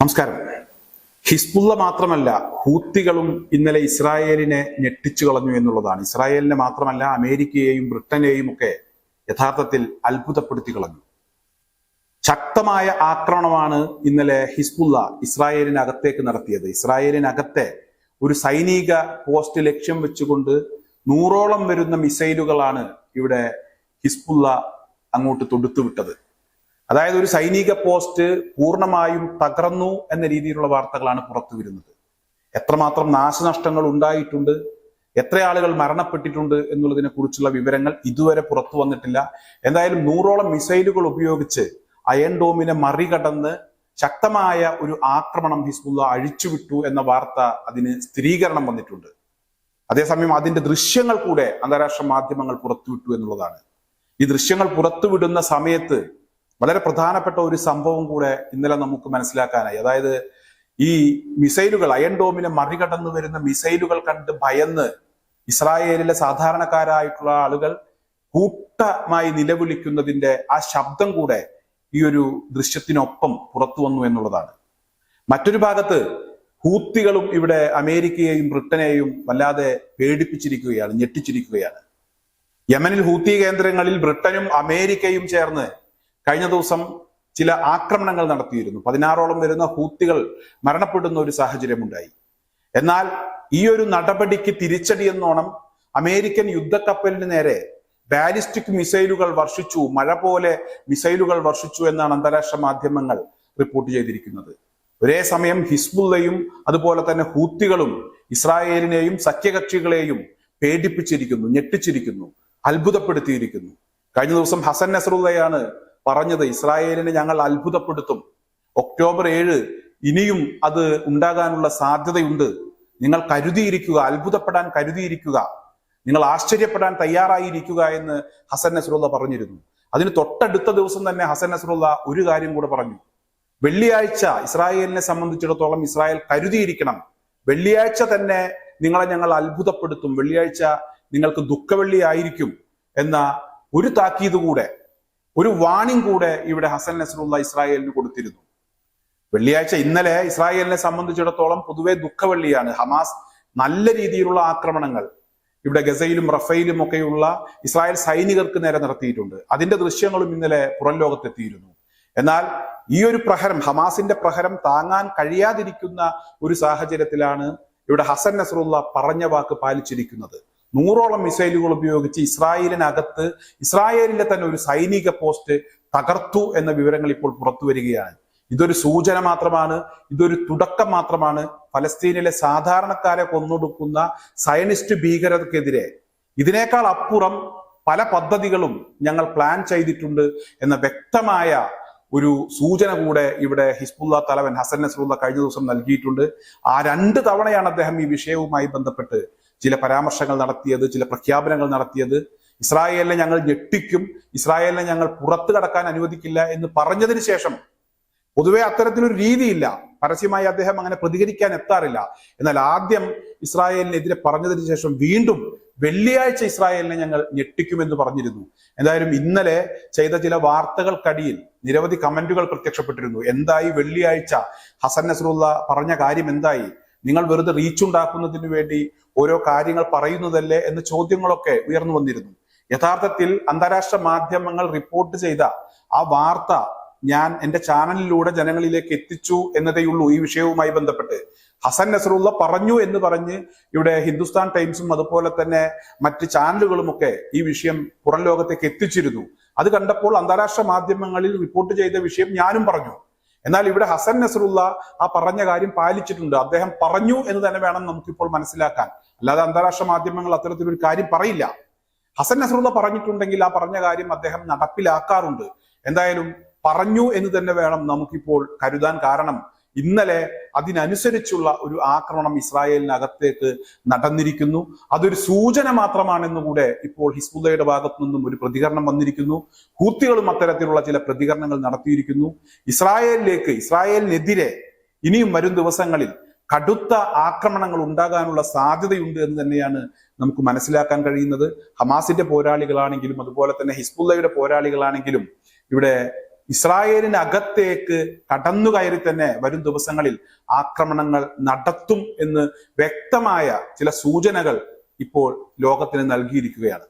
നമസ്കാരം. ഹിസ്ബുള്ള മാത്രമല്ല ഹൂത്തികളും ഇന്നലെ ഇസ്രായേലിനെ ഞെട്ടിച്ചു കളഞ്ഞു എന്നുള്ളതാണ്. ഇസ്രായേലിനെ മാത്രമല്ല അമേരിക്കയെയും ബ്രിട്ടനെയും ഒക്കെ യഥാർത്ഥത്തിൽ അത്ഭുതപ്പെടുത്തി കളഞ്ഞു. ശക്തമായ ആക്രമണമാണ് ഇന്നലെ ഹിസ്ബുള്ള ഇസ്രായേലിനകത്തേക്ക് നടത്തിയത്. ഇസ്രായേലിനകത്തെ ഒരു സൈനിക പോസ്റ്റ് ലക്ഷ്യം വെച്ചുകൊണ്ട് നൂറോളം വരുന്ന മിസൈലുകളാണ് ഇവിടെ ഹിസ്ബുള്ള അങ്ങോട്ട് തൊടുത്തുവിട്ടത്. അതായത് ഒരു സൈനിക പോസ്റ്റ് പൂർണമായും തകർന്നു എന്ന രീതിയിലുള്ള വാർത്തകളാണ് പുറത്തു വരുന്നത് എത്രമാത്രം നാശനഷ്ടങ്ങൾ ഉണ്ടായിട്ടുണ്ട് എത്ര ആളുകൾ മരണപ്പെട്ടിട്ടുണ്ട് എന്നുള്ളതിനെ കുറിച്ചുള്ള വിവരങ്ങൾ ഇതുവരെ പുറത്തു വന്നിട്ടില്ല. എന്തായാലും നൂറോളം മിസൈലുകൾ ഉപയോഗിച്ച് അയൺ ഡോമിനെ മറികടന്ന് ശക്തമായ ഒരു ആക്രമണം ഹിസ്ബുല്ല അഴിച്ചുവിട്ടു എന്ന വാർത്ത അതിന് സ്ഥിരീകരണം വന്നിട്ടുണ്ട്. അതേസമയം അതിന്റെ ദൃശ്യങ്ങൾ കൂടെ അന്താരാഷ്ട്ര മാധ്യമങ്ങൾ പുറത്തുവിട്ടു എന്നുള്ളതാണ്. ഈ ദൃശ്യങ്ങൾ പുറത്തുവിടുന്ന സമയത്ത് വളരെ പ്രധാനപ്പെട്ട ഒരു സംഭവം കൂടെ ഇന്നലെ നമുക്ക് മനസ്സിലാക്കാനായി. അതായത് ഈ മിസൈലുകൾ അയൺ ഡോമിനെ മറികടന്നു വരുന്ന മിസൈലുകൾ കണ്ട് ഭയന്ന് ഇസ്രായേലിലെ സാധാരണക്കാരായിട്ടുള്ള ആളുകൾ കൂട്ടമായി നിലവിളിക്കുന്നതിന്റെ ആ ശബ്ദം കൂടെ ഈ ഒരു ദൃശ്യത്തിനൊപ്പം പുറത്തു വന്നു എന്നുള്ളതാണ്. മറ്റൊരു ഭാഗത്ത് ഹൂത്തികളും ഇവിടെ അമേരിക്കയെയും ബ്രിട്ടനെയും വല്ലാതെ പേടിപ്പിച്ചിരിക്കുകയാണ് ഞെട്ടിച്ചിരിക്കുകയാണ്. യമനിൽ ഹൂത്തി കേന്ദ്രങ്ങളിൽ ബ്രിട്ടനും അമേരിക്കയും ചേർന്ന് കഴിഞ്ഞ ദിവസം ചില ആക്രമണങ്ങൾ നടത്തിയിരുന്നു. പതിനാറോളം വരുന്ന ഹൂത്തികൾ മരണപ്പെടുന്ന ഒരു സാഹചര്യമുണ്ടായി. എന്നാൽ ഈ ഒരു നടപടിക്ക് തിരിച്ചടി എന്നോണം അമേരിക്കൻ യുദ്ധക്കപ്പലിന് നേരെ ബാലിസ്റ്റിക് മിസൈലുകൾ വർഷിച്ചു മഴ പോലെ മിസൈലുകൾ വർഷിച്ചു എന്നാണ് അന്താരാഷ്ട്ര മാധ്യമങ്ങൾ റിപ്പോർട്ട് ചെയ്തിരിക്കുന്നത്. ഒരേ സമയം ഹിസ്ബുള്ളയും അതുപോലെ തന്നെ ഹൂത്തികളും ഇസ്രായേലിനെയും സഖ്യകക്ഷികളെയും പേടിപ്പിച്ചിരിക്കുന്നു ഞെട്ടിച്ചിരിക്കുന്നു അത്ഭുതപ്പെടുത്തിയിരിക്കുന്നു. കഴിഞ്ഞ ദിവസം ഹസൻ നസറുള്ളയാണ് പറഞ്ഞത് ഇസ്രായേലിനെ ഞങ്ങൾ അത്ഭുതപ്പെടുത്തും. ഒക്ടോബർ ഏഴ് ഇനിയും അത് ഉണ്ടാകാനുള്ള സാധ്യതയുണ്ട്. നിങ്ങൾ കരുതിയിരിക്കുക അത്ഭുതപ്പെടാൻ കരുതിയിരിക്കുക. നിങ്ങൾ ആശ്ചര്യപ്പെടാൻ തയ്യാറായിരിക്കുക എന്ന് ഹസൻ നസ്രുള്ള പറഞ്ഞിരുന്നു. അതിന് തൊട്ടടുത്ത ദിവസം തന്നെ ഹസൻ നസ്രുള്ള ഒരു കാര്യം കൂടെ പറഞ്ഞു. വെള്ളിയാഴ്ച ഇസ്രായേലിനെ സംബന്ധിച്ചിടത്തോളം ഇസ്രായേൽ കരുതിയിരിക്കണം. വെള്ളിയാഴ്ച തന്നെ നിങ്ങളെ ഞങ്ങൾ അത്ഭുതപ്പെടുത്തും. വെള്ളിയാഴ്ച നിങ്ങൾക്ക് ദുഃഖവെള്ളിയായിരിക്കും എന്ന ഒരു താക്കീത് കൂടെ ഒരു വാണിംഗ് കൂടെ ഇവിടെ ഹസൻ നസറുള്ള ഇസ്രായേലിന് കൊടുത്തിരുന്നു. വെള്ളിയാഴ്ച ഇന്നലെ ഇസ്രായേലിനെ സംബന്ധിച്ചിടത്തോളം പൊതുവെ ദുഃഖവെള്ളിയാണ്. ഹമാസ് നല്ല രീതിയിലുള്ള ആക്രമണങ്ങൾ ഇവിടെ ഗസയിലും റഫയിലും ഒക്കെയുള്ള ഇസ്രായേൽ സൈനികർക്ക് നേരെ നടത്തിയിട്ടുണ്ട്. അതിന്റെ ദൃശ്യങ്ങളും ഇന്നലെ പുറം ലോകത്തെത്തിയിരുന്നു. എന്നാൽ ഈ ഒരു പ്രഹരം ഹമാസിന്റെ പ്രഹരം താങ്ങാൻ കഴിയാതിരിക്കുന്ന ഒരു സാഹചര്യത്തിലാണ് ഇവിടെ ഹസൻ നസറുള്ള പറഞ്ഞ വാക്ക് പാലിച്ചിരിക്കുന്നത്. നൂറോളം മിസൈലുകൾ ഉപയോഗിച്ച് ഇസ്രായേലിനകത്ത് ഇസ്രായേലിന്റെ തന്നെ ഒരു സൈനിക പോസ്റ്റ് തകർത്തു എന്ന വിവരങ്ങൾ ഇപ്പോൾ പുറത്തു വരികയാണ്. ഇതൊരു സൂചന മാത്രമാണ് ഇതൊരു തുടക്കം മാത്രമാണ്. ഫലസ്തീനിലെ സാധാരണക്കാരെ കൊന്നൊടുക്കുന്ന സയനിസ്റ്റ് ഭീകരതക്കെതിരെ ഇതിനേക്കാൾ അപ്പുറം പല പദ്ധതികളും ഞങ്ങൾ പ്ലാൻ ചെയ്തിട്ടുണ്ട് എന്ന വ്യക്തമായ ഒരു സൂചന കൂടെ ഇവിടെ ഹിസ്ബുല്ല തലവൻ ഹസൻ നസറുല്ല കഴിഞ്ഞ ദിവസം നൽകിയിട്ടുണ്ട്. ആ രണ്ട് തവണയാണ് അദ്ദേഹം ഈ വിഷയവുമായി ബന്ധപ്പെട്ട് ചില പരാമർശങ്ങൾ നടത്തിയത് ചില പ്രഖ്യാപനങ്ങൾ നടത്തിയത്. ഇസ്രായേലിനെ ഞങ്ങൾ ഞെട്ടിക്കും ഇസ്രായേലിനെ ഞങ്ങൾ പുറത്തു കടക്കാൻ അനുവദിക്കില്ല എന്ന് പറഞ്ഞതിന് ശേഷം പൊതുവെ അത്തരത്തിലൊരു രീതിയില്ല. പരസ്യമായി അദ്ദേഹം അങ്ങനെ പ്രതികരിക്കാൻ എത്താറില്ല. എന്നാൽ ആദ്യം ഇസ്രായേലിനെതിരെ പറഞ്ഞതിന് ശേഷം വീണ്ടും വെള്ളിയാഴ്ച ഇസ്രായേലിനെ ഞങ്ങൾ ഞെട്ടിക്കുമെന്ന് പറഞ്ഞിരുന്നു. എന്തായാലും ഇന്നലെ ചെയ്ത ചില വാർത്തകൾക്കടിയിൽ നിരവധി കമന്റുകൾ പ്രത്യക്ഷപ്പെട്ടിരുന്നു. എന്തായി വെള്ളിയാഴ്ച ഹസൻ നസറുള്ള പറഞ്ഞ കാര്യം എന്തായി? നിങ്ങൾ വെറുതെ റീച്ച് ഉണ്ടാക്കുന്നതിന് വേണ്ടി ഓരോ കാര്യങ്ങൾ പറയുന്നതല്ലേ എന്ന ചോദ്യങ്ങളൊക്കെ ഉയർന്നു വന്നിരുന്നു. യഥാർത്ഥത്തിൽ അന്താരാഷ്ട്ര മാധ്യമങ്ങൾ റിപ്പോർട്ട് ചെയ്ത ആ വാർത്ത ഞാൻ എന്റെ ചാനലിലൂടെ ജനങ്ങളിലേക്ക് എത്തിച്ചു എന്നതേയുള്ളൂ ഈ വിഷയവുമായി ബന്ധപ്പെട്ട്. ഹസൻ നസറുള്ള പറഞ്ഞു എന്ന് പറഞ്ഞ് ഇവിടെ ഹിന്ദുസ്ഥാൻ ടൈംസും അതുപോലെ തന്നെ മറ്റ് ചാനലുകളുമൊക്കെ ഈ വിഷയം പുറം ലോകത്തേക്ക് എത്തിച്ചിരുന്നു. അത് കണ്ടപ്പോൾ അന്താരാഷ്ട്ര മാധ്യമങ്ങളിൽ റിപ്പോർട്ട് ചെയ്ത വിഷയം ഞാനും പറഞ്ഞു. എന്നാൽ ഇവിടെ ഹസൻ നസറുള്ള ആ പറഞ്ഞ കാര്യം പാലിച്ചിട്ടുണ്ട്. അദ്ദേഹം പറഞ്ഞു എന്ന് തന്നെ വേണം നമുക്കിപ്പോൾ മനസ്സിലാക്കാൻ. അല്ലാതെ അന്താരാഷ്ട്ര മാധ്യമങ്ങൾ അത്തരത്തിലൊരു കാര്യം പറയില്ല. ഹസൻ നസറുള്ള പറഞ്ഞിട്ടുണ്ടെങ്കിൽ ആ പറഞ്ഞ കാര്യം അദ്ദേഹം നടപ്പിലാക്കാറുണ്ട്. എന്തായാലും പറഞ്ഞു എന്ന് തന്നെ വേണം നമുക്കിപ്പോൾ കരുതാൻ കാരണം ഇന്നലെ അതിനനുസരിച്ചുള്ള ഒരു ആക്രമണം ഇസ്രായേലിനകത്തേക്ക് നടന്നിരിക്കുന്നു. അതൊരു സൂചന മാത്രമാണെന്ന് കൂടെ ഇപ്പോൾ ഹിസ്ബുല്ലയുടെ ഭാഗത്തു നിന്നും ഒരു പ്രതികരണം വന്നിരിക്കുന്നു. ഹൂത്തികളും അത്തരത്തിലുള്ള ചില പ്രതികരണങ്ങൾ നടത്തിയിരിക്കുന്നു. ഇസ്രായേലിലേക്ക് ഇസ്രായേലിനെതിരെ ഇനിയും വരും ദിവസങ്ങളിൽ കടുത്ത ആക്രമണങ്ങൾ ഉണ്ടാകാനുള്ള സാധ്യതയുണ്ട് എന്ന് തന്നെയാണ് നമുക്ക് മനസ്സിലാക്കാൻ കഴിയുന്നത്. ഹമാസിന്റെ പോരാളികളാണെങ്കിലും അതുപോലെ തന്നെ ഹിസ്ബുല്ലയുടെ പോരാളികളാണെങ്കിലും ഇവിടെ ഇസ്രായേലിന്റെ അകത്തേക്ക് കടന്നു കയറി തന്നെ വരും ദിവസങ്ങളിൽ ആക്രമണങ്ങൾ നടത്തും എന്ന് വ്യക്തമായ ചില സൂചനകൾ ഇപ്പോൾ ലോകത്തിന് നൽകിയിരിക്കുകയാണ്.